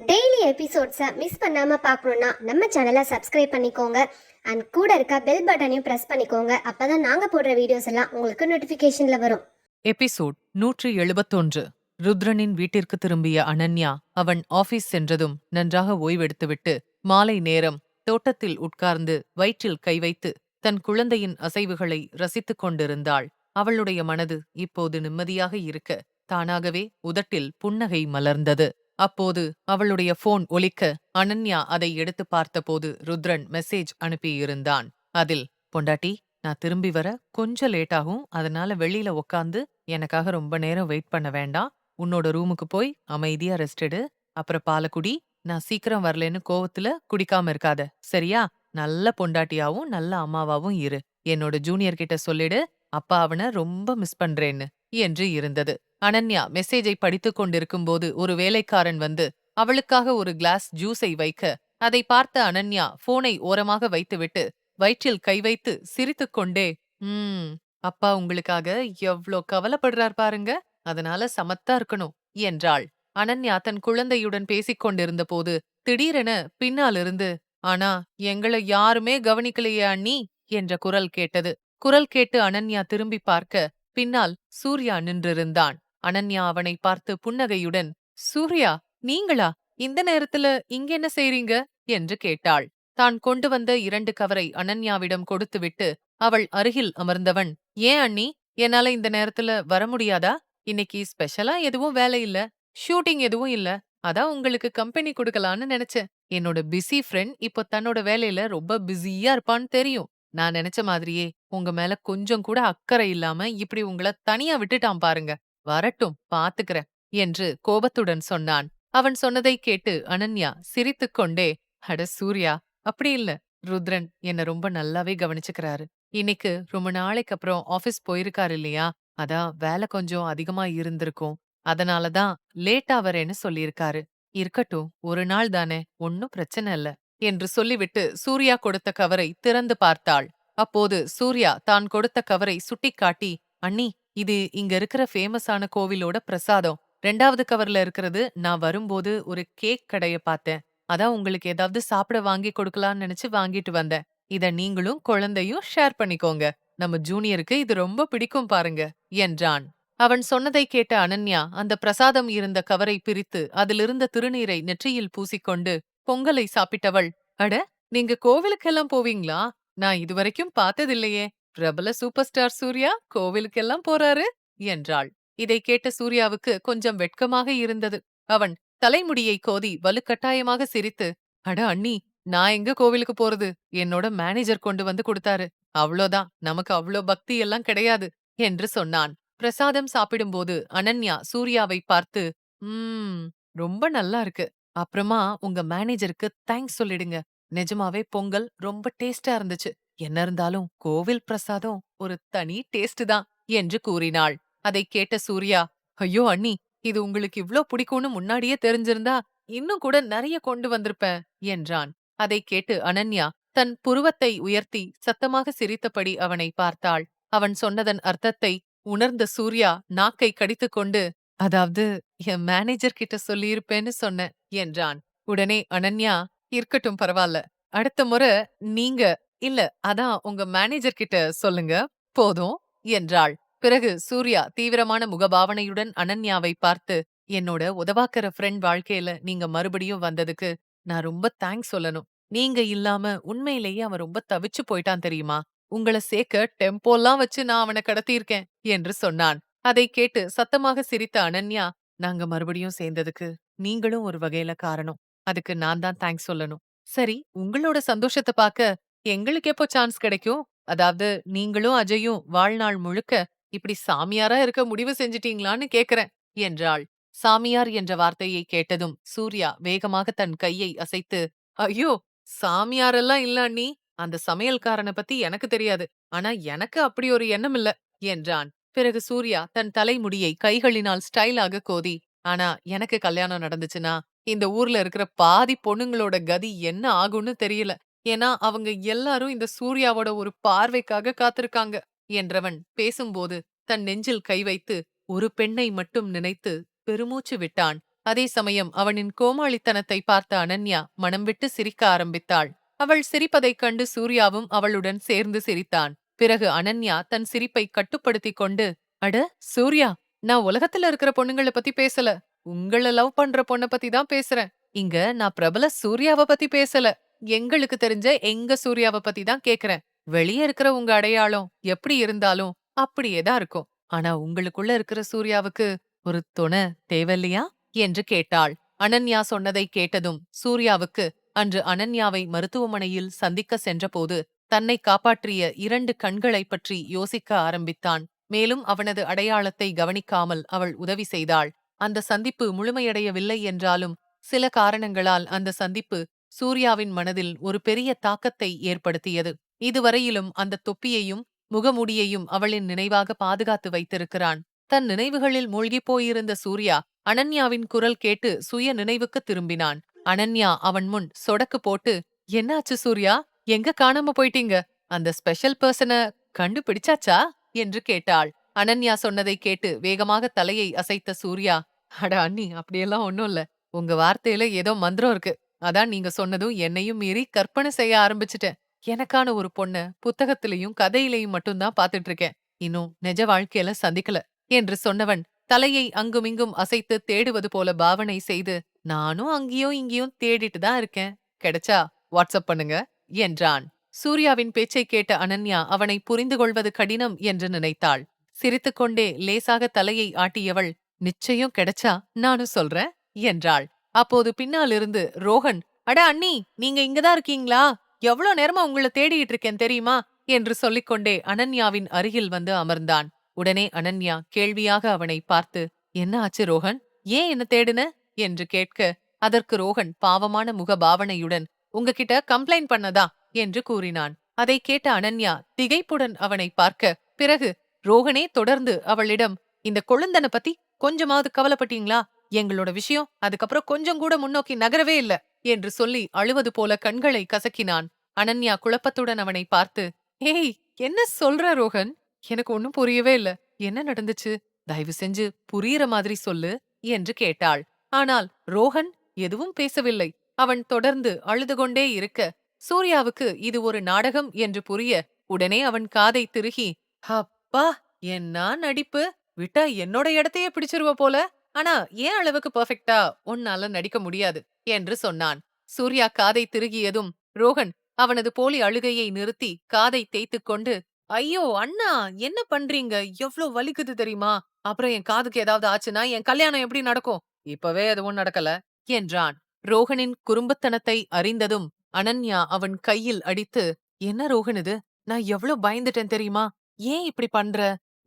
Daily எபிசோட்ஸை miss பண்ணாம பார்க்கணுன்னா நம்ம சேனலை சப்ஸ்கிரைப் பண்ணிக்கோங்க. அண்ட் கூட இருக்க பெல் பட்டனையும் ப்ரெஸ் பண்ணிக்கோங்க. அப்பதான் நாங்க போடுற வீடியோஸ் எல்லாம் உங்களுக்கு நோட்டிஃபிகேஷனில் வரும். எபிசோட் நூற்று எழுபத்தொன்று. ருத்ரனின் வீட்டிற்கு திரும்பிய அனன்யா அவன் ஆபீஸ் சென்றதும் நன்றாக ஓய்வெடுத்துவிட்டு மாலை நேரம் தோட்டத்தில் உட்கார்ந்து வயிற்றில் கை வைத்து தன் குழந்தையின் அசைவுகளை ரசித்துக் கொண்டிருந்தாள். அவளுடைய மனது இப்போது நிம்மதியாக இருக்க தானாகவே உதட்டில் புன்னகை மலர்ந்தது. அப்போது அவளுடைய போன் ஒலிக்க அனன்யா அதை எடுத்து பார்த்தபோது ருத்ரன் மெசேஜ் அனுப்பியிருந்தான். அதில் பொண்டாட்டி நான் திரும்பி வர கொஞ்சம் லேட் ஆகும். அதனால வெளியில உக்காந்து எனக்காக ரொம்ப நேரம் வெயிட் பண்ண வேண்டாம். உன்னோட ரூமுக்கு போய் அமைதியா ரெஸ்ட் எடு. அப்புறம் பாலக்குடி நான் சீக்கிரம் வரலன்னு கோவத்துல குடிக்காம இருக்காத. சரியா? நல்ல பொண்டாட்டியாவும் நல்ல அம்மாவாவும் இரு. என்னோட ஜூனியர் கிட்ட சொல்லிடு. அப்பா அவனை ரொம்ப மிஸ் பண்றேன்னு என்று இருந்தது. அனன்யா மெசேஜை படித்துக் கொண்டிருக்கும்போது ஒரு வேலைக்காரன் வந்து அவளுக்காக ஒரு கிளாஸ் ஜூஸை வைக்க அதை பார்த்த அனன்யா போனை ஓரமாக வைத்துவிட்டு வயிற்றில் கை வைத்து சிரித்துக்கொண்டே உம் அப்பா உங்களுக்காக எவ்ளோ கவலைப்படுறார் பாருங்க அதனால சமத்தா இருக்கணும் என்றாள். அனன்யா தன் குழந்தையுடன் பேசிக் கொண்டிருந்த போது திடீரென பின்னாலிருந்து ஆனா எங்களை யாருமே கவனிக்கலையே அண்ணி என்ற குரல் கேட்டது. குரல் கேட்டு அனன்யா திரும்பி பார்க்க பின்னால் சூர்யா நின்றிருந்தான். அனன்யா அவனை பார்த்து புன்னகையுடன் சூர்யா நீங்களா? இந்த நேரத்துல இங்க என்ன செய்றீங்க? என்று கேட்டாள். தான் கொண்டு வந்த இரண்டு கவரை அனன்யாவிடம் கொடுத்துவிட்டு அவள் அருகில் அமர்ந்தவன் ஏன் அண்ணி? என்னால இந்த நேரத்துல வர முடியாதா? இன்னைக்கு ஸ்பெஷலா எதுவும் வேலை இல்ல. ஷூட்டிங் எதுவும் இல்ல. அதான் உங்களுக்கு கம்பெனி கொடுக்கலான்னு நினைச்சேன். என்னோட பிஸி ஃப்ரெண்ட் இப்போ தன்னோட வேலையில ரொம்ப பிஸியா இருப்பான்னு தெரியும். நான் நினைச்ச மாதிரியே உங்க மேல கொஞ்சம் கூட அக்கறை இல்லாம இப்படி உங்கள தனியா விட்டுட்டான் பாருங்க. வரட்டும் பாத்துக்கிறேன் என்று கோபத்துடன் சொன்னான். அவன் சொன்னதை கேட்டு அனன்யா சிரித்துக்கொண்டே அட சூர்யா அப்படி இல்ல. ருத்ரன் என்ன ரொம்ப நல்லாவே கவனிச்சுக்கிறாரு. இன்னைக்கு ரொம்ப நாளைக்கு அப்புறம் ஆபீஸ் போயிருக்காரு இல்லையா? அதான் வேலை கொஞ்சம் அதிகமா இருந்திருக்கும். அதனாலதான் லேட்டா வரேன்னு சொல்லியிருக்காரு. இருக்கட்டும் ஒரு நாள் தானே ஒன்னும் பிரச்சனை இல்ல என்று சொல்லிவிட்டு சூர்யா கொடுத்த கவரை திறந்து பார்த்தாள். அப்போது சூர்யா தான் கொடுத்த கவரை சுட்டிக்காட்டி அண்ணி இது இங்க இருக்கிற ஃபேமஸான கோவிலோட பிரசாதம். ரெண்டாவது கவர்ல இருக்கிறது நான் வரும்போது ஒரு கேக் கடைய பார்த்தேன். அதான் உங்களுக்கு ஏதாவது சாப்பிட வாங்கி கொடுக்கலாம்னு நினைச்சு வாங்கிட்டு வந்தேன். இத நீங்களும் குழந்தையும் ஷேர் பண்ணிக்கோங்க. நம்ம ஜூனியருக்கு இது ரொம்ப பிடிக்கும் பாருங்க என்றான். அவன் சொன்னதை கேட்ட அனன்யா அந்த பிரசாதம் இருந்த கவரை பிரித்து அதிலிருந்த திருநீரை நெற்றியில் பூசிக்கொண்டு பொங்கலை சாப்பிட்டவள். அட நீங்க கோவிலுக்கெல்லாம் போவீங்களா? நான் இதுவரைக்கும் பார்த்ததில்லையே. பிரபல சூப்பர் ஸ்டார் சூர்யா கோவிலுக்கெல்லாம் போறாரு என்றாள். இதை கேட்ட சூர்யாவுக்கு கொஞ்சம் வெட்கமாக இருந்தது. அவன் தலைமுடியை கோதி வலுக்கட்டாயமாக சிரித்து அட அண்ணி நான் எங்க கோவிலுக்கு போறது? என்னோட மேனேஜர் கொண்டு வந்து கொடுத்தாரு. அவ்வளோதான். நமக்கு அவ்வளோ பக்தி எல்லாம் கிடையாது என்று சொன்னான். பிரசாதம் சாப்பிடும்போது அனன்யா சூர்யாவை பார்த்து உம் ரொம்ப நல்லா இருக்கு. அப்புறமா உங்க மேனேஜருக்கு தேங்க்ஸ் சொல்லிடுங்க. நிஜமாவே பொங்கல் ரொம்ப டேஸ்டா இருந்துச்சு. என்ன இருந்தாலும் கோவில் பிரசாதம் ஒரு தனி டேஸ்ட் தான் என்று கூறினாள். அதை கேட்ட சூர்யா ஐயோ அண்ணி இது உங்களுக்கு இவ்ளோ பிடிக்கும்னு முன்னாடியே தெரிஞ்சிருந்தா இன்னும் கூட நிறைய கொண்டு வந்திருப்பேன் என்றான். அதை கேட்டு அனன்யா தன் புருவத்தை உயர்த்தி சத்தமாக சிரித்தபடி அவனை பார்த்தாள். அவன் சொன்னதன் அர்த்தத்தை உணர்ந்த சூர்யா நாக்கை கடித்துக்கொண்டு அதாவது என் மேனேஜர் கிட்ட சொல்லியிருப்பேன்னு சொன்ன என்றான். உடனே அனன்யா இருக்கட்டும் பரவாயில்ல அடுத்த முறை நீங்க இல்ல அதான் உங்க மேனேஜர் கிட்ட சொல்லுங்க. போதும் என்றாள். பிறகு சூர்யா தீவிரமான முகபாவனையுடன் அனன்யாவை பார்த்து என்னோட உதவாக்கற ஃப்ரெண்ட் வாழ்க்கையில நீங்க மறுபடியும் வந்ததுக்கு நான் ரொம்ப தேங்க்ஸ் சொல்லணும். நீங்க இல்லாம உண்மையிலேயே அவன் ரொம்ப தவிச்சு போயிட்டான் தெரியுமா? உங்கள சேர்க்க டெம்போலாம் வச்சு நான் அவனை கடத்தியிருக்கேன் என்று சொன்னான். அதை கேட்டு சத்தமாக சிரித்த அனன்யா நாங்க மறுபடியும் சேர்ந்ததுக்கு நீங்களும் ஒரு வகையில காரணம். அதுக்கு நான் தான் தேங்க்ஸ் சொல்லணும். சரி உங்களோட சந்தோஷத்தை பார்க்க எங்களுக்கு எப்போ சான்ஸ் கிடைக்கும்? அதாவது நீங்களும் அஜயும் வாழ்நாள் முழுக்க இப்படி சாமியாரா இருக்க முடிவு செஞ்சிட்டீங்களான்னு கேக்குறேன் என்றாள். சாமியார் என்ற வார்த்தையை கேட்டதும் சூர்யா வேகமாக தன் கையை அசைத்து ஐயோ! சாமியாரெல்லாம் இல்ல அண்ணி. அந்த சமையல்காரனை பத்தி எனக்கு தெரியாது. ஆனா எனக்கு அப்படி ஒரு எண்ணம் இல்ல என்றான். பிறகு சூர்யா தன் தலைமுடியை கைகளினால் ஸ்டைலாக கோதி ஆனா எனக்கு கல்யாணம் நடந்துச்சுன்னா இந்த ஊர்ல இருக்கிற பாதி பொண்ணுங்களோட கதி என்ன ஆகும்னு தெரியல. ஏன்னா அவங்க எல்லாரும் இந்த சூர்யாவோட ஒரு பார்வைக்காக காத்திருக்காங்க. என்றவன் பேசும்போது தன் நெஞ்சில் கை வைத்து ஒரு பெண்ணை மட்டும் நினைத்து பெருமூச்சு விட்டான். அதே சமயம் அவனின் கோமாளித்தனத்தை பார்த்த அனன்யா மனம் விட்டு சிரிக்க ஆரம்பித்தாள். அவள் சிரிப்பதைக் கண்டு சூர்யாவும் அவளுடன் சேர்ந்து சிரித்தான். பிறகு அனன்யா தன் சிரிப்பை கட்டுப்படுத்திக் கொண்டு அட சூர்யா நான் உலகத்துல இருக்கிற பொண்ணுங்கள பத்தி பேசல. உங்கள லவ் பண்ற பொண்ண பத்தி தான் பேசுறேன். இங்க நான் பிரபல சூர்யாவ பத்தி பேசல. எங்களுக்கு தெரிஞ்ச எங்க சூர்யாவ பத்தி தான் கேக்குறேன். வெளியே இருக்கிற உங்க அடையாளம் எப்படி இருந்தாலும் அப்படியே தான் இருக்கும். ஆனா உங்களுக்குள்ள இருக்கிற சூர்யாவுக்கு ஒரு துணை தேவையில்லையா? என்று கேட்டாள். அனன்யா சொன்னதை கேட்டதும் சூர்யாவுக்கு அன்று அனன்யாவை மருத்துவமனையில் சந்திக்க சென்றபோது தன்னை காப்பாற்றிய இரண்டு கண்களைப் பற்றி யோசிக்க ஆரம்பித்தான். மேலும் அவனது அடையாளத்தை கவனிக்காமல் அவள் உதவி செய்தாள். அந்த சந்திப்பு முழுமையடையவில்லை என்றாலும் சில காரணங்களால் அந்த சந்திப்பு சூர்யாவின் மனதில் ஒரு பெரிய தாக்கத்தை ஏற்படுத்தியது. இதுவரையிலும் அந்த தொப்பியையும் முகமுடியையும் அவளின் நினைவாக பாதுகாத்து வைத்திருக்கிறான். தன் நினைவுகளில் மூழ்கிப் போயிருந்த சூர்யா அனன்யாவின் குரல் கேட்டு சுய நினைவுக்கு திரும்பினான். அனன்யா அவன் முன் சொடக்கு போட்டு என்னாச்சு சூர்யா? எங்க காணாம போயிட்டீங்க? அந்த ஸ்பெஷல் பர்சன கண்டுபிடிச்சாச்சா? என்று கேட்டாள். அனன்யா சொன்னதை கேட்டு வேகமாக தலையை அசைத்த சூர்யா அட அண்ணி அப்படியெல்லாம் ஒன்னும் இல்ல. உங்க வார்த்தையில ஏதோ மந்திரம் இருக்கு. அதான் நீங்க சொன்னதும் என்னையும் மீறி கற்பனை செய்ய ஆரம்பிச்சிட்டேன். எனக்கான ஒரு பொண்ண புத்தகத்திலையும் கதையிலையும் மட்டும்தான் பாத்துட்டு இருக்கேன் இன்னும் நிஜ வாழ்க்கையில சந்திக்கல என்று சொன்னவன் தலையை அங்குமிங்கும் அசைத்து தேடுவது போல பாவனை செய்து நானும் அங்கேயும் இங்கேயும் தேடிட்டு தான் இருக்கேன். கிடைச்சா வாட்ஸ்அப் பண்ணுங்க என்றான். சூர்யாவின் பேச்சை கேட்ட அனன்யா அவனை புரிந்து கொள்வது கடினம் என்று நினைத்தாள். சிரித்துக்கொண்டே லேசாக தலையை ஆட்டியவள் நிச்சயம் கிடைச்சா நானும் சொல்றேன் என்றாள். அப்போது பின்னாலிருந்து ரோஹன் அட அண்ணி நீங்க இங்கதான் இருக்கீங்களா? எவ்வளவு நேரமா உங்களை தேடிட்டு இருக்கேன் தெரியுமா? என்று சொல்லிக்கொண்டே அனன்யாவின் அருகில் வந்து அமர்ந்தான். உடனே அனன்யா கேள்வியாக அவனை பார்த்து என்ன ஆச்சு ரோஹன்? ஏன் என்ன தேடுன? என்று கேட்க அதற்கு ரோஹன் பாவமான முக பாவனையுடன் உங்ககிட்ட கம்ப்ளைண்ட் பண்ணதா? என்று கூறினான். அதை கேட்ட அனன்யா திகைப்புடன் அவனை பார்க்க பிறகு ரோஹனே தொடர்ந்து அவளிடம் இந்த கொழுந்தனை பத்தி கொஞ்சமாவது கவலைப்பட்டீங்களா? எங்களோட விஷயம் அதுக்கப்புறம் கொஞ்சம் கூட முன்னோக்கி நகரவே இல்ல என்று சொல்லி அழுவது போல கண்களை கசக்கினான். அனன்யா குழப்பத்துடன் அவனை பார்த்து ஏய் என்ன சொல்ற ரோஹன்? எனக்கு ஒன்னும் புரியவே இல்ல. என்ன நடந்துச்சு? தயவு செஞ்சு புரியுற மாதிரி சொல்லு என்று கேட்டாள். ஆனால் ரோஹன் எதுவும் பேசவில்லை. அவன் தொடர்ந்து அழுது கொண்டே இருக்க சூர்யாவுக்கு இது ஒரு நாடகம் என்று புரிய உடனே அவன் காதை திருகி அப்பா என்ன நடிப்பு? விட்டா என்னோட இடத்தையே பிடிச்சிருவ போல. ஆனா ஏன் அளவுக்கு பெர்ஃபெக்ட்டா உன்னால நடிக்க முடியாது? என்று சொன்னான். சூர்யா காதை திருகியதும் ரோஹன் அவனது போலி அழுகையை நிறுத்தி காதை தேய்த்துக் கொண்டு ஐயோ அண்ணா என்ன பண்றீங்க? எவ்ளோ வலிக்குது தெரியுமா? அப்புறம் என் காதுக்கு ஏதாவது ஆச்சுன்னா என் கல்யாணம் எப்படி நடக்கும்? இப்பவே எதுவும் நடக்கல என்றான். ரோஹனின் குறும்புத்தனத்தை அறிந்ததும் அனன்யா அவன் கையில் அடித்து என்ன ரோஹன் இது? நான் எவ்ளோ பயந்துட்டேன் தெரியுமா? ஏன் இப்படி பண்ற?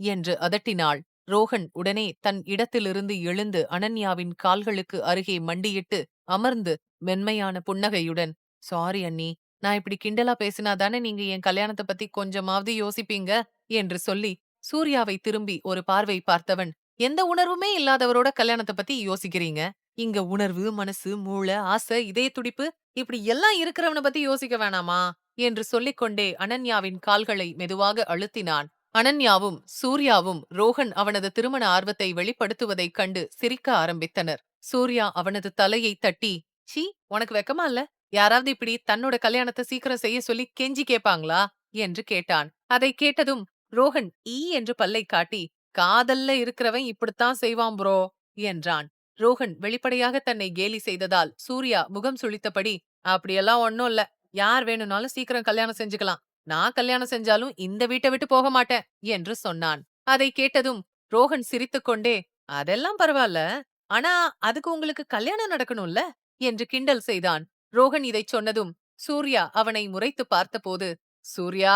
என்று அதட்டினாள். ரோஹன் உடனே தன் இடத்திலிருந்து எழுந்து அனன்யாவின் கால்களுக்கு அருகே மண்டியிட்டு அமர்ந்து மென்மையான புன்னகையுடன் சாரி அண்ணி நான் இப்படி கிண்டலா பேசினா தானே நீங்க என் கல்யாணத்தை பத்தி கொஞ்சமாவது யோசிப்பீங்க? என்று சொல்லி சூர்யாவை திரும்பி ஒரு பார்வை பார்த்தவன் எந்த உணர்வுமே இல்லாதவரோட கல்யாணத்தை பத்தி யோசிக்கிறீங்க? இங்க உணர்வு மனசு மூளை ஆசை இதய துடிப்பு இப்படி எல்லாம் இருக்கிறவனை பத்தி யோசிக்க வேணாமா? என்று சொல்லிக்கொண்டே அனன்யாவின் கால்களை மெதுவாக அழுத்தினான். அனன்யாவும் சூர்யாவும் ரோஹன் அவனது திருமண ஆர்வத்தை வெளிப்படுத்துவதைக் கண்டு சிரிக்க ஆரம்பித்தனர். சூர்யா அவனது தலையை தட்டி சி உனக்கு வெக்கமா இல்ல? யாராவது இப்படி தன்னோட கல்யாணத்தை சீக்கிரம் செய்ய சொல்லி கெஞ்சி கேப்பாங்களா? என்று கேட்டான். அதை கேட்டதும் ரோஹன் ஈ என்று பல்லை காட்டி காதல்ல இருக்கிறவன் இப்படித்தான் செய்வான் ப்ரோ என்றான். ரோஹன் வெளிப்படையாக தன்னை கேலி செய்ததால் சூர்யா முகம் சுளித்தபடி அப்படியெல்லாம் ஒன்னும் இல்ல. யார் வேணும்னாலும் சீக்கிரம் கல்யாணம் செஞ்சுக்கலாம். நான் கல்யாணம் செஞ்சாலும் இந்த வீட்டை விட்டு போக மாட்டேன் என்று சொன்னான். அதை கேட்டதும் ரோஹன் சிரித்துக்கொண்டே அதெல்லாம் பரவாயில்ல ஆனா அதுக்கு உங்களுக்கு கல்யாணம் நடக்கணும்ல? என்று கிண்டல் செய்தான். ரோஹன் இதைச் சொன்னதும் சூர்யா அவனை முறைத்து பார்த்தபோது சூர்யா!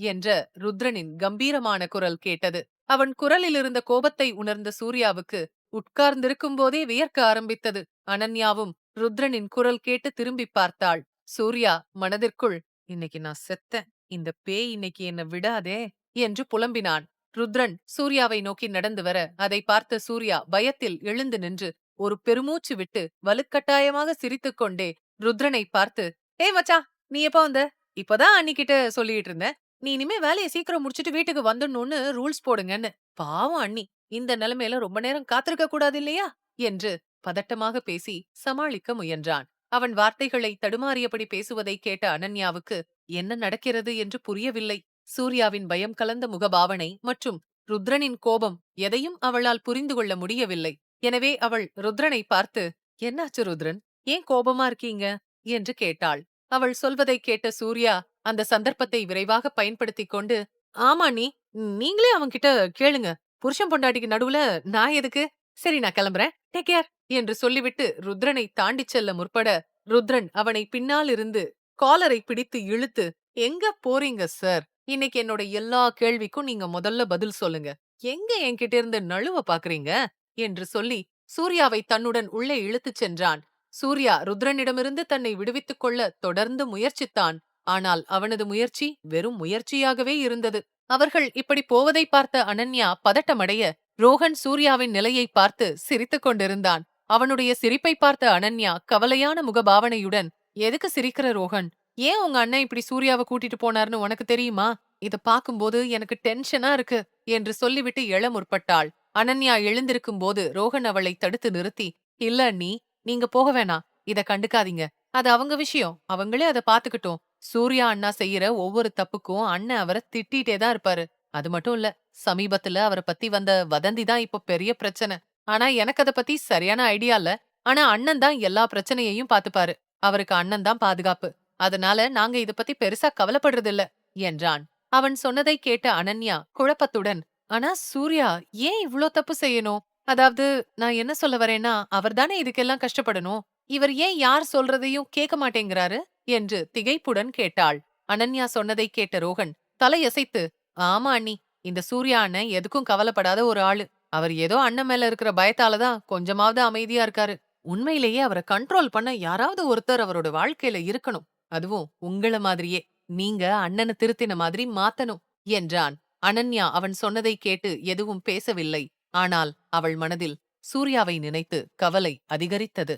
என்ற ருத்ரனின் கம்பீரமான குரல் கேட்டது. அவன் குரலில் இருந்த கோபத்தை உணர்ந்த சூர்யாவுக்கு உட்கார்ந்திருக்கும் போதே வியர்க்க ஆரம்பித்தது. அனன்யாவும் ருத்ரனின் குரல் கேட்டு திரும்பி பார்த்தாள். சூர்யா மனதிற்குள் இன்னைக்கு நான் செத்தேன். இந்த பேய் இன்னைக்கு என்ன விடாதே என்று புலம்பினான். ருத்ரன் சூர்யாவை நோக்கி நடந்து வர அதை பார்த்த சூர்யா பயத்தில் எழுந்து நின்று ஒரு பெருமூச்சு விட்டு வலுக்கட்டாயமாக சிரித்துக்கொண்டே ருத்ரனை பார்த்து ஏய் மச்சா நீ எப்ப வந்த? இப்பதான் அன்னிக்கிட்ட சொல்லிட்டு இருந்த நீ இனிமே வேலையை சீக்கிரம் முடிச்சிட்டு வீட்டுக்கு வந்துடணும்னு ரூல்ஸ் போடுங்கன்னு. பாவம் அண்ணி இந்த நிலைமையில ரொம்ப நேரம் காத்திருக்க கூடாது இல்லையா? என்று பதட்டமாக பேசி சமாளிக்க முயன்றான். அவன் வார்த்தைகளை தடுமாறியபடி பேசுவதை கேட்ட அனன்யாவுக்கு என்ன நடக்கிறது? என்று புரியவில்லை. சூர்யாவின் பயம் கலந்த முகபாவனை மற்றும் ருத்ரனின் கோபம் எதையும் அவளால் புரிந்து கொள்ள முடியவில்லை. எனவே அவள் ருத்ரனை பார்த்து என்னாச்சு ருத்ரன்? ஏன் கோபமா இருக்கீங்க? என்று கேட்டாள். அவள் சொல்வதைக் கேட்ட சூர்யா அந்த சந்தர்ப்பத்தை விரைவாக பயன்படுத்திக் கொண்டு ஆமா நீ நீங்களே அவன்கிட்ட கேளுங்க. புருஷன் பொண்டாட்டிக்கு நடுவுல நான் எதுக்கு? சரி நான் கிளம்புறேன். Take care. என்று சொல்லிவிட்டு ருத்ரனை தாண்டிச் செல்ல முற்பட ருத்ரன் அவனை பின்னால் இருந்து காலரை பிடித்து இழுத்து எங்க போறீங்க சார்? இன்னைக்கு என்னோட எல்லா கேள்விக்கும் நீங்க முதல்ல பதில் சொல்லுங்க. எங்க என்கிட்ட இருந்து நழுவ பாக்குறீங்க? என்று சொல்லி சூர்யாவை தன்னுடன் உள்ளே இழுத்துச் சென்றான். சூர்யா ருத்ரனிடமிருந்து தன்னை விடுவித்துக் கொள்ள தொடர்ந்து முயற்சித்தான். ஆனால் அவனது முயற்சி வெறும் முயற்சியாகவே இருந்தது. அவர்கள் இப்படி போவதை பார்த்த அனன்யா பதட்டமடைய ரோஹன் சூர்யாவின் நிலையை பார்த்து சிரித்துக் கொண்டிருந்தான். அவனுடைய சிரிப்பை பார்த்த அனன்யா கவலையான முகபாவனையுடன் எதுக்கு சிரிக்கிற ரோஹன்? ஏன் உங்க அண்ணன் இப்படி சூர்யாவை கூட்டிட்டு போனார்னு உனக்கு தெரியுமா? இத பாக்கும்போது எனக்கு டென்ஷனா இருக்கு என்று சொல்லிவிட்டு எழ முற்பட்டாள். அனன்யா எழுந்திருக்கும் போது ரோஹன் அவளை தடுத்து நிறுத்தி இல்ல நீ நீங்க போக வேணாம். இத கண்டுக்காதீங்க. அது அவங்க விஷயம். அவங்களே அதை பாத்துக்கிட்டோம். சூர்யா அண்ணா செய்யற ஒவ்வொரு தப்புக்கும் அண்ணன் அவரை திட்டிட்டே தான் இருப்பாரு. அது மட்டும் இல்ல சமீபத்துல அவரை பத்தி வந்த வதந்தி தான் இப்போ பெரிய பிரச்சனை. ஆனா எனக்கு அத பத்தி சரியான ஐடியா இல்ல. ஆனா அண்ணன் தான் எல்லா பிரச்சனையையும் பாத்துப்பாரு. அவருக்கு அண்ணன் தான் பாதுகாப்பு. அதனால நாங்க இத பத்தி பெருசா கவலைப்படுறது இல்ல என்றான். அவன் சொன்னதை கேட்ட அனன்யா குழப்பத்துடன் ஆனா சூர்யா ஏன் இவ்ளோ தப்பு செய்யணும்? அதாவது நான் என்ன சொல்ல வரேன்னா அவர்தானே இதுக்கெல்லாம் கஷ்டப்படணும். இவர் ஏன் யார் சொல்றதையும் கேட்க மாட்டேங்கிறாரு? என்று திகைப்புடன் கேட்டாள். அனன்யா சொன்னதை கேட்ட ரோகன் தலையசைத்து ஆமா அண்ணி. இந்த சூர்யா அண்ணன் எதுக்கும் கவலைப்படாத ஒரு ஆளு. அவர் ஏதோ அண்ணன் மேல இருக்கிற பயத்தால தான் கொஞ்சமாவது அமைதியா இருக்காரு. உண்மையிலேயே அவரை கண்ட்ரோல் பண்ண யாராவது ஒருத்தர் அவரோட வாழ்க்கையில இருக்கணும். அதுவும் உங்கள மாதிரியே. நீங்க அண்ணனை திருத்தின மாதிரி மாத்தணும் என்றான். அனன்யா அவன் சொன்னதை கேட்டு எதுவும் பேசவில்லை. ஆனால் அவள் மனதில் சூர்யாவை நினைத்து கவலை அதிகரித்தது.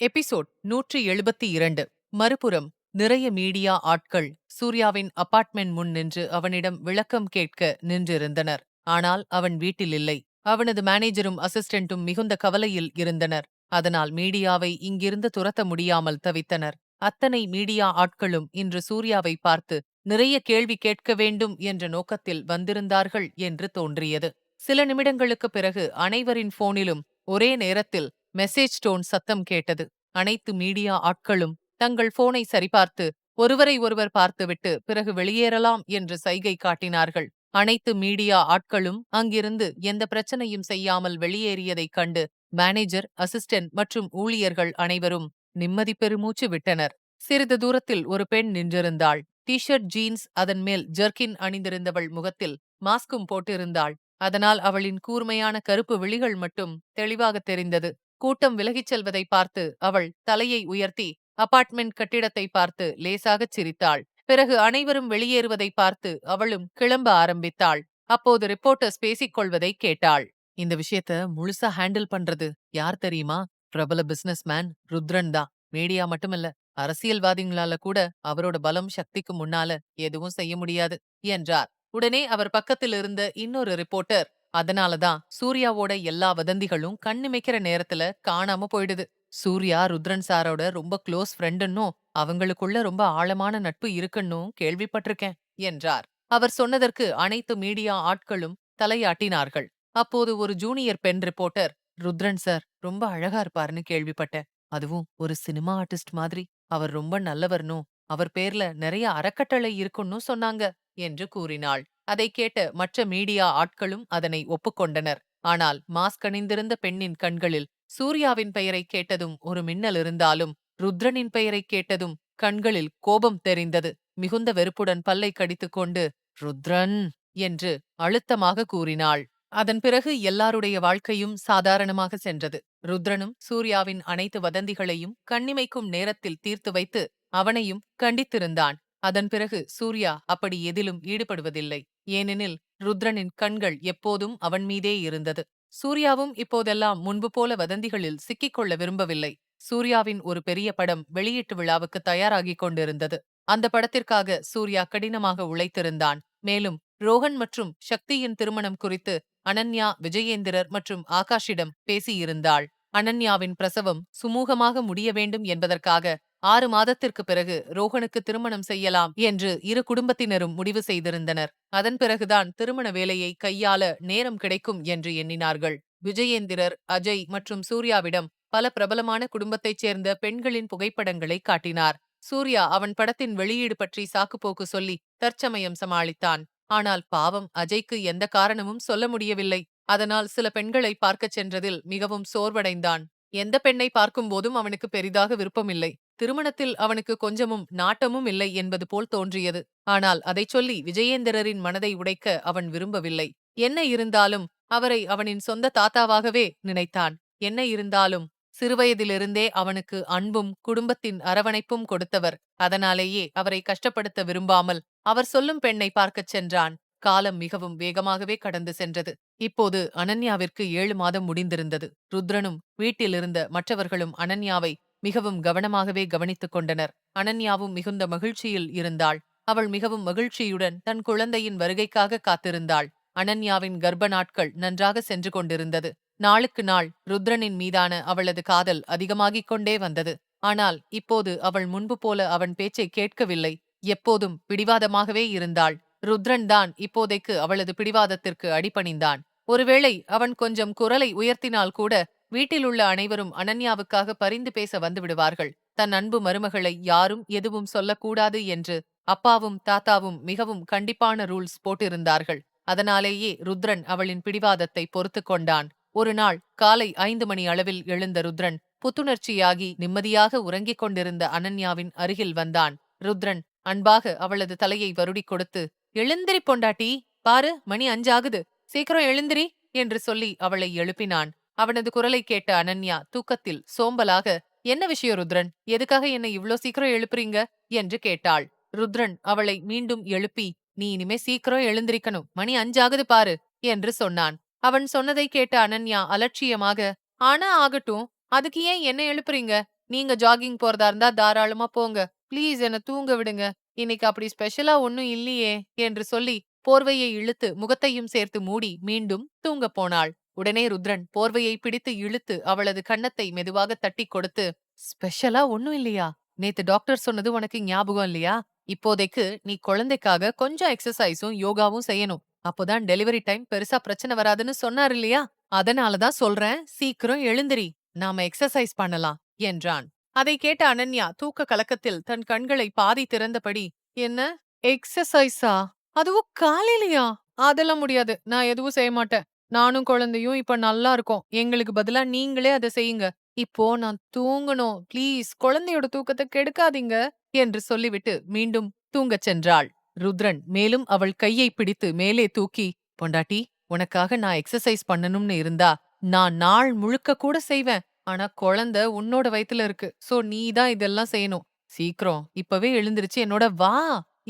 எபிசோட் நூற்றி எழுபத்தி இரண்டு மறுபுறம் நிறைய மீடியா ஆட்கள் சூர்யாவின் அபார்ட்மெண்ட் முன் நின்று அவனிடம் விளக்கம் கேட்க நின்றிருந்தனர். ஆனால் அவன் வீட்டில் இல்லை. அவனது மேனேஜரும் அசிஸ்டன்ட்டும் மிகுந்த கவலையில் இருந்தனர். அதனால் மீடியாவை இங்கிருந்து துரத்த முடியாமல் தவித்தனர். அத்தனை மீடியா ஆட்களும் இன்று சூர்யாவை பார்த்து நிறைய கேள்வி கேட்க வேண்டும் என்ற நோக்கத்தில் வந்திருந்தார்கள் என்று தோன்றியது. சில நிமிடங்களுக்குப் பிறகு அனைவரின் போனிலும் ஒரே நேரத்தில் மெசேஜ் டோன் சத்தம் கேட்டது. அனைத்து மீடியா ஆட்களும் தங்கள் போனை சரிபார்த்து ஒருவரை ஒருவர் பார்த்துவிட்டு பிறகு வெளியேறலாம் என்று சைகை காட்டினார்கள். அனைத்து மீடியா ஆட்களும் அங்கிருந்து எந்த பிரச்சனையும் செய்யாமல் வெளியேறியதைக் கண்டு மேனேஜர் அசிஸ்டன்ட் மற்றும் ஊழியர்கள் அனைவரும் நிம்மதி பெருமூச்சு விட்டனர். சிறிது தூரத்தில் ஒரு பெண் நின்றிருந்தாள். டிஷர்ட் ஜீன்ஸ் அதன் மேல் ஜெர்கின் அணிந்திருந்தவள் முகத்தில் மாஸ்கும் போட்டிருந்தாள். அதனால் அவளின் கூர்மையான கருப்பு விழிகள் மட்டும் தெளிவாக தெரிந்தது. கூட்டம் விலகிச் செல்வதை பார்த்து அவள் தலையை உயர்த்தி அபார்ட்மெண்ட் கட்டிடத்தை பார்த்து லேசாகச் சிரித்தாள். பிறகு அனைவரும் வெளியேறுவதை பார்த்து அவளும் கிளம்ப ஆரம்பித்தாள். அப்போது ரிப்போர்ட்டர்ஸ் பேசிக் கொள்வதை கேட்டாள். இந்த விஷயத்த முழுசா ஹேண்டில் பண்றது யார் தெரியுமா? பிரபல பிசினஸ் மேன் ருத்ரன் தான். மீடியா மட்டுமல்ல அரசியல்வாதிகளால கூட அவரோட பலம் சக்திக்கு முன்னால எதுவும் செய்ய முடியாது என்றார். உடனே அவர் பக்கத்தில் இருந்த இன்னொரு ரிப்போர்ட்டர். அதனாலதான் சூர்யாவோட எல்லா வதந்திகளும் கண்ணிமைக்கிற நேரத்துல காணாம போயிடுது. சூர்யா ருத்ரன் சாரோட ரொம்ப க்ளோஸ் ஃப்ரெண்டுன்னும் அவங்களுக்குள்ள ரொம்ப ஆழமான நட்பு இருக்குன்னும் கேள்விப்பட்டிருக்கேன் என்றார். அவர் சொன்னதற்கு அனைத்து மீடியா ஆட்களும் தலையாட்டினார்கள். அப்போது ஒரு ஜூனியர் பெண் ரிப்போர்ட்டர் ருத்ரன் சார் ரொம்ப அழகா இருப்பாருன்னு கேள்விப்பட்டேன். அதுவும் ஒரு சினிமா ஆர்டிஸ்ட் மாதிரி. அவர் ரொம்ப நல்லவர்னும் அவர் பேர்ல நிறைய அறக்கட்டளை இருக்குன்னு சொன்னாங்க என்று கூறினாள். அதை கேட்ட மற்ற மீடியா ஆட்களும் அதனை ஒப்புக்கொண்டனர். ஆனால் மாஸ்க் அணிந்திருந்த பெண்ணின் கண்களில் சூர்யாவின் பெயரை கேட்டதும் ஒரு மின்னல் இருந்தாலும் ருத்ரனின் பெயரை கேட்டதும் கண்களில் கோபம் தெரிந்தது. மிகுந்த வெறுப்புடன் பல்லை கடித்துக்கொண்டு ருத்ரன் என்று அழுத்தமாக கூறினாள். அதன் பிறகு எல்லாருடைய வாழ்க்கையும் சாதாரணமாக சென்றது. ருத்ரனும் சூர்யாவின் அனைத்து வதந்திகளையும் கண்ணிமைக்கும் நேரத்தில் தீர்த்து வைத்து அவனையும் கண்டித்திருந்தான். அதன் பிறகு சூர்யா அப்படி எதிலும் ஈடுபடுவதில்லை. ஏனெனில் ருத்ரனின் கண்கள் எப்போதும் அவன் மீதே இருந்தது. சூர்யாவும் இப்போதெல்லாம் முன்பு போல வதந்திகளில் சிக்கிக்கொள்ள விரும்பவில்லை. சூர்யாவின் ஒரு பெரிய படம் வெளியீட்டு விழாவுக்கு தயாராகிக் கொண்டிருந்தது. அந்த படத்திற்காக சூர்யா கடினமாக உழைத்திருந்தான். மேலும் ரோஹன் மற்றும் சக்தியின் திருமணம் குறித்து அனன்யா விஜயேந்திரர் மற்றும் ஆகாஷிடம் பேசியிருந்தாள். அனன்யாவின் பிரசவம் சுமூகமாக முடிய வேண்டும் என்பதற்காக ஆறு மாதத்திற்கு பிறகு ரோஹனுக்கு திருமணம் செய்யலாம் என்று இரு குடும்பத்தினரும் முடிவு செய்திருந்தனர். அதன் பிறகுதான் திருமண வேலையை கையாள நேரம் கிடைக்கும் என்று எண்ணினார்கள். விஜயேந்திரர் அஜய் மற்றும் சூர்யாவிடம் பல பிரபலமான குடும்பத்தைச் சேர்ந்த பெண்களின் புகைப்படங்களை காட்டினார். சூர்யா அவன் படத்தின் வெளியீடு பற்றி சாக்குப்போக்கு சொல்லி தற்சமயம் சமாளித்தான். ஆனால் பாவம் அஜய்க்கு எந்த காரணமும் சொல்ல முடியவில்லை. அதனால் சில பெண்களை பார்க்கச் சென்றதில் மிகவும் சோர்வடைந்தான். எந்த பெண்ணை பார்க்கும்போதும் அவனுக்கு பெரிதாக விருப்பமில்லை. திருமணத்தில் அவனுக்கு கொஞ்சமும் நாட்டமும் இல்லை என்பது போல் தோன்றியது. ஆனால் அதைச் சொல்லி விஜயேந்திரரின் மனதை உடைக்க அவன் விரும்பவில்லை. என்ன இருந்தாலும் அவரை அவனின் சொந்த தாத்தாவாகவே நினைத்தான். என்ன இருந்தாலும் சிறுவயதிலிருந்தே அவனுக்கு அன்பும் குடும்பத்தின் அரவணைப்பும் கொடுத்தவர். அதனாலேயே அவரை கஷ்டப்படுத்த விரும்பாமல் அவர் சொல்லும் பெண்ணை பார்க்கச் சென்றான். காலம் மிகவும் வேகமாகவே கடந்து சென்றது. இப்போது அனன்யாவிற்கு ஏழு மாதம் முடிந்திருந்தது. ருத்ரனும் வீட்டிலிருந்த மற்றவர்களும் அனன்யாவை மிகவும் கவனமாகவே கவனித்துக் கொண்டனர். அனன்யாவும் மிகுந்த மகிழ்ச்சியில் இருந்தாள். அவள் மிகவும் மகிழ்ச்சியுடன் தன் குழந்தையின் வருகைக்காக காத்திருந்தாள். அனன்யாவின் கர்ப்ப நாட்கள் நன்றாக சென்று கொண்டிருந்தது. நாளுக்கு நாள் ருத்ரனின் மீதான அவளது காதல் அதிகமாகிக் கொண்டே வந்தது. ஆனால் இப்போது அவள் முன்பு போல அவன் பேச்சை கேட்கவில்லை. எப்போதும் பிடிவாதமாகவே இருந்தாள். ருத்ரன் தான் இப்போதைக்கு அவளது பிடிவாதத்திற்கு அடிபணிந்தான். ஒருவேளை அவன் கொஞ்சம் குரலை உயர்த்தினால் கூட வீட்டிலுள்ள அனைவரும் அனன்யாவுக்காக பரிந்து பேச வந்துவிடுவார்கள் தன் அன்பு மருமகளை யாரும் எதுவும் சொல்லக்கூடாது என்று அப்பாவும் தாத்தாவும் மிகவும் கண்டிப்பான ரூல்ஸ் போட்டிருந்தார்கள். அதனாலேயே ருத்ரன் அவளின் பிடிவாதத்தை பொறுத்து கொண்டான். ஒரு நாள் காலை ஐந்து மணி அளவில் எழுந்த ருத்ரன் புத்துணர்ச்சியாகி நிம்மதியாக உறங்கிக் கொண்டிருந்த அனன்யாவின் அருகில் வந்தான். ருத்ரன் அன்பாக அவளது தலையை வருடிக் கொடுத்து எழுந்திரி பொண்டாட்டி! பாரு மணி அஞ்சாகுது. சீக்கிரம் எழுந்திரி என்று சொல்லி அவளை எழுப்பினான். அவனது குரலை கேட்ட அனன்யா தூக்கத்தில் சோம்பலாக என்ன விஷயம் ருத்ரன்? எதுக்காக என்னை இவ்ளோ சீக்கிரம் எழுப்புறீங்க? என்று கேட்டாள். ருத்ரன் அவளை மீண்டும் எழுப்பி நீ இனிமே சீக்கிரம் எழுந்திருக்கணும். மணி அஞ்சாகுது பாரு என்று சொன்னான். அவன் சொன்னதை கேட்ட அனன்யா அலட்சியமாக ஆனா ஆகட்டும். அதுக்கு ஏன் என்ன எழுப்புறீங்க? நீங்க ஜாகிங் போறதா இருந்தா தாராளமா போங்க. ப்ளீஸ் என்ன தூங்க விடுங்க. இன்னைக்கு அப்படி ஸ்பெஷலா ஒன்னும் இல்லையே என்று சொல்லி போர்வையை இழுத்து முகத்தையும் சேர்த்து மூடி மீண்டும் தூங்க போனாள். உடனே ருத்ரன் போர்வையை பிடித்து இழுத்து அவளது கன்னத்தை மெதுவாக தட்டி கொடுத்து ஸ்பெஷலா ஒன்னும் இல்லையா? நேத்து டாக்டர் சொன்னது உனக்கு ஞாபகம் இல்லையா? இப்போதைக்கு நீ குழந்தைக்காக கொஞ்சம் எக்ஸசைஸும் யோகாவும் செய்யணும். அப்போதான் டெலிவரி டைம் பெருசா பிரச்சனை வராதுன்னு சொன்னார் இல்லையா? அதனாலதான் சொல்றேன் சீக்கிரம் எழுந்திரி. நாம எக்ஸசைஸ் பண்ணலாம் என்றான். அதை கேட்ட அனன்யா தூக்க கலக்கத்தில் தன் கண்களை பாதி திறந்தபடி என்ன? எக்ஸசைஸா? அதுவும் காலையிலயா? அதெல்லாம் முடியாது. நான் எதுவும் செய்ய மாட்டேன். நானும் குழந்தையும் இப்ப நல்லா இருக்கோம். எங்களுக்கு பதிலா நீங்களே அதை செய்யுங்க. இப்போ நான் தூங்கணும். ப்ளீஸ் குழந்தையோட தூக்கத்தை கெடுக்காதீங்க என்று சொல்லிவிட்டு மீண்டும் தூங்கச் சென்றாள். ருத்ரன் மேலும் அவள் கையை பிடித்து மேலே தூக்கி பொண்டாட்டி உனக்காக நான் எக்ஸசைஸ் பண்ணணும்னு இருந்தா நான் நாள் முழுக்க கூட செய்வேன். ஆனா குழந்தை உன்னோட வயித்துல இருக்கு. சோ நீ தான் இதெல்லாம் செய்யணும். சீக்கிரம் இப்பவே எழுந்திருச்சு என்னோட வா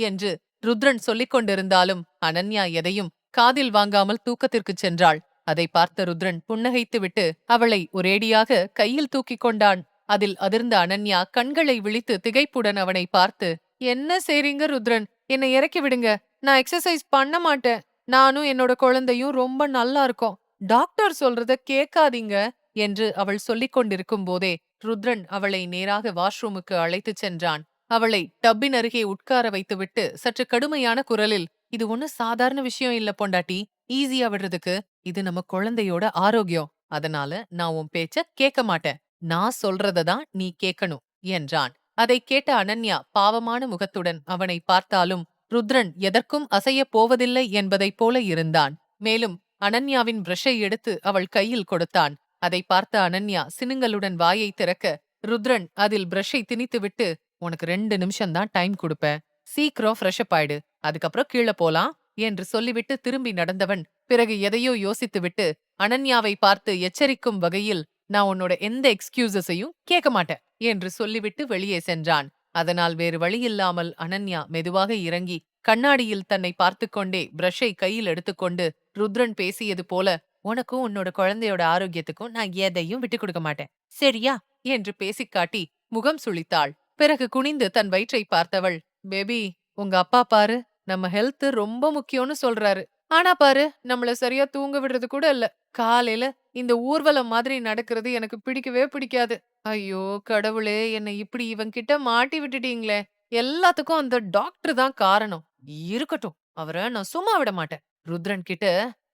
என்று ருத்ரன் சொல்லிக் கொண்டிருந்தாலும் அனன்யா எதையும் காதில் வாங்காமல் தூக்கத்திற்கு சென்றாள். அதை பார்த்த ருத்ரன் புன்னகைத்துவிட்டு அவளை ஒரேடியாக கையில் தூக்கிக் கொண்டான். அதில் அதிர்ந்த அனன்யா கண்களை விழித்து திகைப்புடன் அவனை பார்த்து என்ன செய்றீங்க ருத்ரன்? என்னை இறக்கி விடுங்க. நான் எக்ஸசைஸ் பண்ண மாட்டேன். நானும் என்னோட குழந்தையும் ரொம்ப நல்லா இருக்கோம். டாக்டர் சொல்றத கேட்காதீங்க என்று அவள் சொல்லிக் கொண்டிருக்கும் போதே ருத்ரன் அவளை நேராக வாஷ்ரூமுக்கு அழைத்துச் சென்றான். அவளை டப்பின் அருகே உட்கார வைத்துவிட்டு சற்று கடுமையான குரலில் இது ஒண்ணு சாதாரண விஷயம் இல்ல பொண்டாட்டி. ஈஸியா விடுறதுக்கு இது நம்ம குழந்தையோட ஆரோக்கியம். அதனால நான் உன் பேச்ச கேட்க மாட்டேன். நான் சொல்றத தான் நீ கேட்கணும் என்றான். அதை கேட்ட அனன்யா பாவமான முகத்துடன் அவனை பார்த்தாலும் ருத்ரன் எதற்கும் அசையப் போவதில்லை என்பதைப் போல இருந்தான். மேலும் அனன்யாவின் பிரஷை எடுத்து அவள் கையில் கொடுத்தான். அதை பார்த்த அனன்யா சினுங்களுடன் வாயை திறக்க ருத்ரன் அதில் பிரஷை திணித்துவிட்டு உனக்கு ரெண்டு நிமிஷம்தான் டைம் கொடுப்பேன். சீக்கிரம் ஃப்ரெஷ்அப் ஆயிடு. அதுக்கப்புறம் கீழே போலாம் என்று சொல்லிவிட்டு திரும்பி நடந்தவன் பிறகு எதையோ யோசித்துவிட்டு அனன்யாவை பார்த்து எச்சரிக்கும் வகையில் நான் உன்னோட எந்த எக்ஸ்கியூசஸையும் கேட்க மாட்டேன் என்று சொல்லிவிட்டு வெளியே சென்றான். அதனால் வேறு வழியில்லாமல் அனன்யா மெதுவாக இறங்கி கண்ணாடியில் தன்னை பார்த்து கொண்டே பிரஷை கையில் எடுத்துக்கொண்டு ருத்ரன் பேசியது போல உனக்கும் உன்னோட குழந்தையோட ஆரோக்கியத்துக்கும் நான் எதையும் விட்டுக் கொடுக்க மாட்டேன். சரியா? என்று பேசிக்காட்டி முகம் சுளித்தாள் பிறகு குனிந்து தன் வயிற்றை பார்த்தவள் பேபி உங்க அப்பா பாரு. நம்ம ஹெல்த் ரொம்ப முக்கியம்னு சொல்றாரு. ஆனா பாரு நம்மள சரியா தூங்க விடுறது கூட இல்ல. காலையில இந்த ஊர்வலம் மாதிரி நடக்கிறது எனக்கு பிடிக்கவே பிடிக்காது. ஐயோ கடவுளே என்னை இப்படி இவன் கிட்ட மாட்டி விட்டுட்டீங்களே. எல்லாத்துக்கும் அந்த டாக்டர் தான் காரணம். இருக்கட்டும் அவரை நான் சும்மா விட மாட்டேன். ருத்ரன் கிட்ட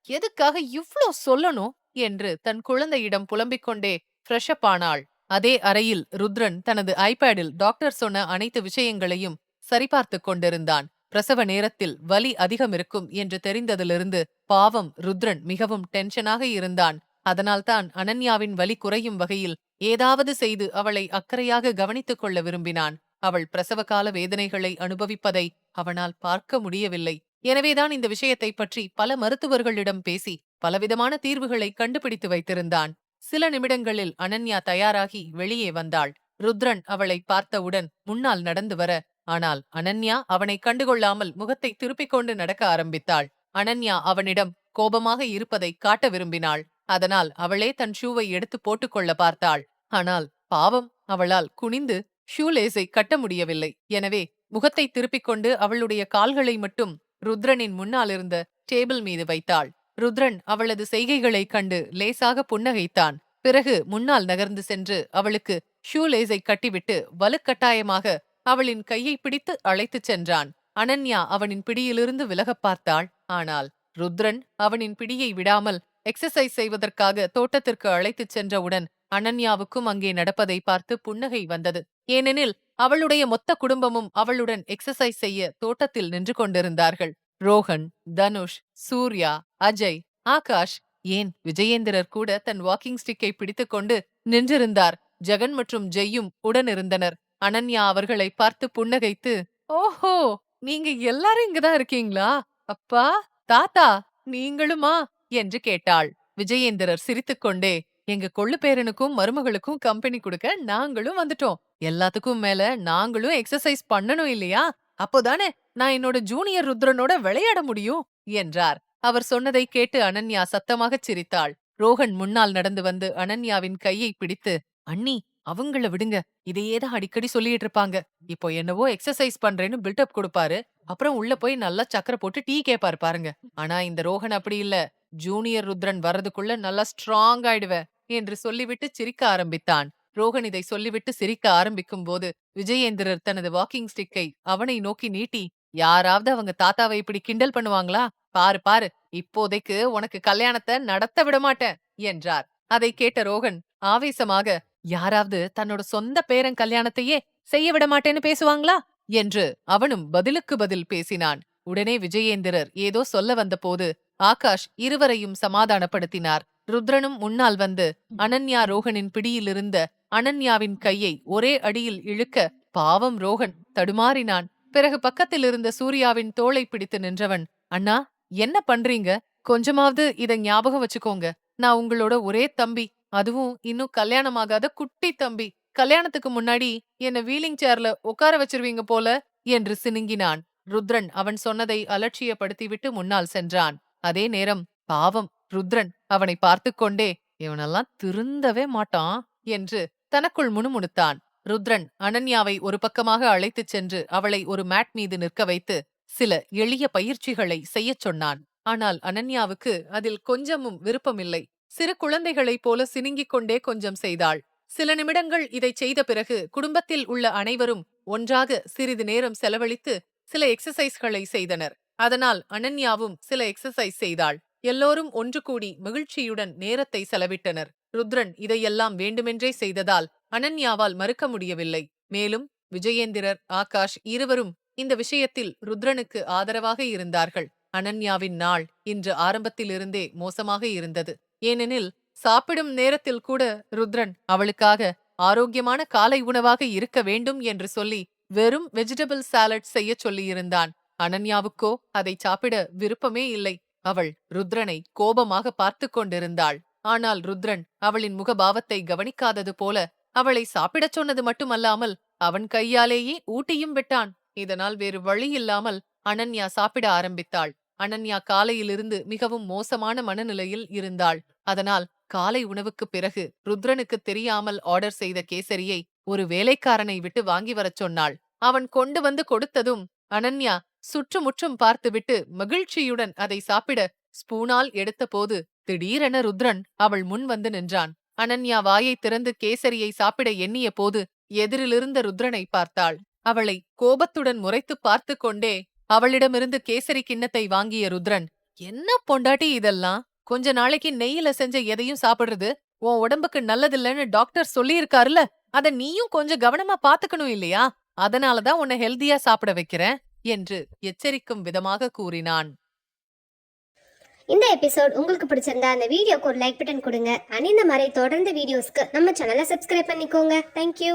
எதுக்காக இவ்ளோ சொல்லணும்? என்று தன் குழந்தையிடம் புலம்பிக் கொண்டே ஃப்ரெஷ்அப் ஆனாள். அதே அறையில் ருத்ரன் தனது ஐபேடில் டாக்டர் சொன்ன அனைத்து விஷயங்களையும் சரிபார்த்து கொண்டிருந்தான். பிரசவ நேரத்தில் வலி அதிகம் இருக்கும் என்று தெரிந்ததிலிருந்து பாவம் ருத்ரன் மிகவும் டென்ஷனாக இருந்தான். அதனால்தான் அனன்யாவின் வலி குறையும் வகையில் ஏதாவது செய்து அவளை அக்கறையாக கவனித்துக் கொள்ள விரும்பினான். அவள் பிரசவகால வேதனைகளை அனுபவிப்பதை அவனால் பார்க்க முடியவில்லை. எனவேதான் இந்த விஷயத்தைப் பற்றி பல மருத்துவர்களிடம் பேசி பலவிதமான தீர்வுகளை கண்டுபிடித்து வைத்திருந்தான். சில நிமிடங்களில் அனன்யா தயாராகி வெளியே வந்தாள். ருத்ரன் அவளை பார்த்தவுடன் முன்னால் நடந்து வர ஆனால் அனன்யா அவனை கண்டுகொள்ளாமல் முகத்தை திருப்பிக் கொண்டு நடக்க ஆரம்பித்தாள். அனன்யா அவனிடம் கோபமாக இருப்பதை காட்ட விரும்பினாள். அதனால் அவளே தன் ஷூவை எடுத்து போட்டுக்கொள்ள பார்த்தாள். ஆனால் பாவம் அவளால் குனிந்து ஷூலேஸை கட்ட முடியவில்லை. எனவே முகத்தை திருப்பிக் கொண்டு அவளுடைய கால்களை மட்டும் ருத்ரனின் முன்னாலிருந்த டேபிள் மீது வைத்தாள். ருத்ரன் அவளது செய்கைகளைக் கண்டு லேசாக புன்னகைத்தான். பிறகு முன்னால் நகர்ந்து சென்று அவளுக்கு ஷூலேஸை கட்டிவிட்டு வலுக்கட்டாயமாக அவளின் கையை பிடித்து அழைத்துச் சென்றான். அனன்யா அவனின் பிடியிலிருந்து விலகப் பார்த்தாள். ஆனால் ருத்ரன் அவனின் பிடியை விடாமல் எக்ஸசைஸ் செய்வதற்காக தோட்டத்திற்கு அழைத்துச் சென்றவுடன் அனன்யாவுக்கும் அங்கே நடப்பதை பார்த்து புன்னகை வந்தது. ஏனெனில் அவளுடைய மொத்த குடும்பமும் அவளுடன் எக்ஸசைஸ் செய்ய தோட்டத்தில் நின்று கொண்டிருந்தார்கள். ரோஹன் தனுஷ் சூர்யா அஜய் ஆகாஷ் ஏன் விஜயேந்திரர் கூட தன் வாக்கிங் ஸ்டிக்கை பிடித்துக்கொண்டு நின்றிருந்தார்? ஜெகன் மற்றும் ஜெய்யும் உடனிருந்தனர் அனன்யா அவர்களை பார்த்து புன்னகைத்து ஓஹோ! நீங்க எல்லாரும் இங்கதான் இருக்கீங்களா? அப்பா தாத்தா நீங்களுமா? என்று கேட்டாள். விஜயேந்திரர் சிரித்துக்கொண்டே எங்க கொள்ளு பேரனுக்கும் மருமகளுக்கும் கம்பெனி கொடுக்க நாங்களும் வந்துட்டோம். எல்லாத்துக்கும் மேல நாங்களும் எக்ஸசைஸ் பண்ணணும் இல்லையா? அப்போதானே நான் என்னோட ஜூனியர் ருத்ரனோட விளையாட முடியும்? என்றார். அவர் சொன்னதை கேட்டு அனன்யா சத்தமாகச் சிரித்தாள். ரோஹன் முன்னால் நடந்து வந்து அனன்யாவின் கையை பிடித்து அண்ணி அவங்கள விடுங்க. இதையே தான் அடிக்கடி சொல்லிட்டு இருப்பாங்க. இப்போ என்னவோ எக்ஸசைஸ் பண்றேன்னு பில்டப் கொடுப்பாரு. அப்புறம் உள்ள போய் நல்லா சக்கரை போட்டு டீ கேப்பாரு பாருங்க. ஆனா இந்த ரோஹன் அப்படி இல்ல. ஜூனியர் ருத்ரன் வர்றதுக்குள்ள நல்லா ஸ்ட்ராங் ஆயிடுவ என்று சொல்லிவிட்டு சிரிக்க ஆரம்பித்தான். ரோஹன் இதை சொல்லிவிட்டு சிரிக்க ஆரம்பிக்கும் போது விஜயேந்திரர் தனது வாக்கிங் ஸ்டிக்கை அவனை நோக்கி நீட்டி யாராவது அவங்க தாத்தாவை இப்படி கிண்டல் பண்ணுவாங்களா? பாரு பாரு இப்போதைக்கு உனக்கு கல்யாணத்தை நடத்த விட மாட்டேன் என்றார். அதை கேட்ட ரோகன் ஆவேசமாக யாராவது தன்னோட சொந்த பேரன் கல்யாணத்தையே செய்ய விட மாட்டேன்னு பேசுவாங்களா? என்று அவனும் பதிலுக்கு பதில் பேசினான். உடனே விஜயேந்திரர் ஏதோ சொல்ல வந்தபோது ஆகாஷ் இருவரையும் சமாதானப்படுத்தினார். ருத்ரனும் முன்னால் வந்து அனன்யா ரோகனின் பிடியிலிருந்த அனன்யாவின் கையை ஒரே அடியில் இழுக்க பாவம் ரோகன் தடுமாறினான். பிறகு பக்கத்தில் இருந்த சூர்யாவின் தோளை பிடித்து நின்றவன் அண்ணா என்ன பண்றீங்க? கொஞ்சமாவது இத ஞாபகம் வச்சுக்கோங்க. நான் உங்களோட ஒரே தம்பி. அதுவும் இன்னும் கல்யாணமாகாத குட்டி தம்பி. கல்யாணத்துக்கு முன்னாடி என்ன வீலிங் சேர்ல உட்கார வச்சிருவீங்க போல என்று சினுங்கினான். ருத்ரன் அவன் சொன்னதை அலட்சியப்படுத்திவிட்டு முன்னால் சென்றான். அதே நேரம் பாவம் ருத்ரன் அவனை பார்த்து கொண்டே இவனெல்லாம் திருந்தவே மாட்டான் என்று தனக்குள் முணுமுணுத்தான். ருத்ரன் அனன்யாவை ஒரு பக்கமாக அழைத்துச் சென்று அவளை ஒரு மேட் மீது நிற்க வைத்து சில எளிய பயிற்சிகளை செய்யச் சொன்னான். ஆனால் அனன்யாவுக்கு அதில் கொஞ்சமும் விருப்பமில்லை. சிறு குழந்தைகளைப் போல சினுங்கிக் கொண்டே கொஞ்சம் செய்தாள். சில நிமிடங்கள் இதைச் செய்த பிறகு குடும்பத்தில் உள்ள அனைவரும் ஒன்றாக சிறிது நேரம் செலவழித்து சில எக்ஸசைஸ்களை செய்தனர். அதனால் அனன்யாவும் சில எக்ஸசைஸ் செய்தாள். எல்லோரும் ஒன்று கூடி மகிழ்ச்சியுடன் நேரத்தை செலவிட்டனர். ருத்ரன் இதையெல்லாம் வேண்டுமென்றே செய்ததால் அனன்யாவால் மறுக்க முடியவில்லை. மேலும் விஜயேந்திரர் ஆகாஷ் இருவரும் இந்த விஷயத்தில் ருத்ரனுக்கு ஆதரவாக இருந்தார்கள். அனன்யாவின் நாள் இன்று ஆரம்பத்திலிருந்தே மோசமாக இருந்தது. ஏனெனில் சாப்பிடும் நேரத்தில் கூட ருத்ரன் அவளுக்காக ஆரோக்கியமான காலை உணவாக இருக்க வேண்டும் என்று சொல்லி வெறும் வெஜிடபிள் சாலட் செய்ய சொல்லியிருந்தான். அனன்யாவுக்கோ அதை சாப்பிட விருப்பமே இல்லை. அவள் ருத்ரனை கோபமாக பார்த்து கொண்டிருந்தாள். ஆனால் ருத்ரன் அவளின் முகபாவத்தை கவனிக்காதது போல அவளை சாப்பிடச் சொன்னது மட்டுமல்லாமல் அவன் கையாலேயே ஊட்டியும் விட்டான். இதனால் வேறு வழியில்லாமல் அனன்யா சாப்பிட ஆரம்பித்தாள். அனன்யா காலையிலிருந்து மிகவும் மோசமான மனநிலையில் இருந்தாள். அதனால் காலை உணவுக்குப் பிறகு ருத்ரனுக்கு தெரியாமல் ஆர்டர் செய்த கேசரியை ஒரு வேலைக்காரனை விட்டு வாங்கி வரச் சொன்னாள். அவன் கொண்டு வந்து கொடுத்ததும் அனன்யா சுற்றுமுற்றும் பார்த்துவிட்டு மகிழ்ச்சியுடன் அதை சாப்பிட ஸ்பூனால் எடுத்தபோது திடீரென ருத்ரன் அவள் முன் வந்து நின்றான். அனன்யா வாயை திறந்து கேசரியை சாப்பிட எண்ணிய போது எதிரிலிருந்த ருத்ரனை பார்த்தாள். அவளை கோபத்துடன் முறைத்து பார்த்து கொண்டே அவளிடமிருந்து கேசரி கிண்ணத்தை வாங்கிய ருத்ரன் என்ன பொண்டாட்டி இதெல்லாம்? கொஞ்ச நாளைக்கு நெய்யில செஞ்ச எதையும் சாப்பிடுறது? உன் உடம்புக்கு நல்லதில்லைன்னு டாக்டர் சொல்லியிருக்காருல அத நீயும் கொஞ்சம் கவனமா பாத்துக்கணும் இல்லையா? அதனாலதான் உன்னை ஹெல்தியா சாப்பிட வைக்கிறேன் என்று எச்சரிக்கும் விதமாக கூறினான். இந்த எபிசோட் உங்களுக்கு பிடிச்சிருந்தா அந்த வீடியோக்கு ஒரு லைக் பட்டன் கொடுங்க. அணிந்த இந்த மாதிரி தொடர்ந்து வீடியோஸ்க்கு நம்ம சேனலை சப்ஸ்கிரைப் பண்ணிக்கோங்க. தேங்க்யூ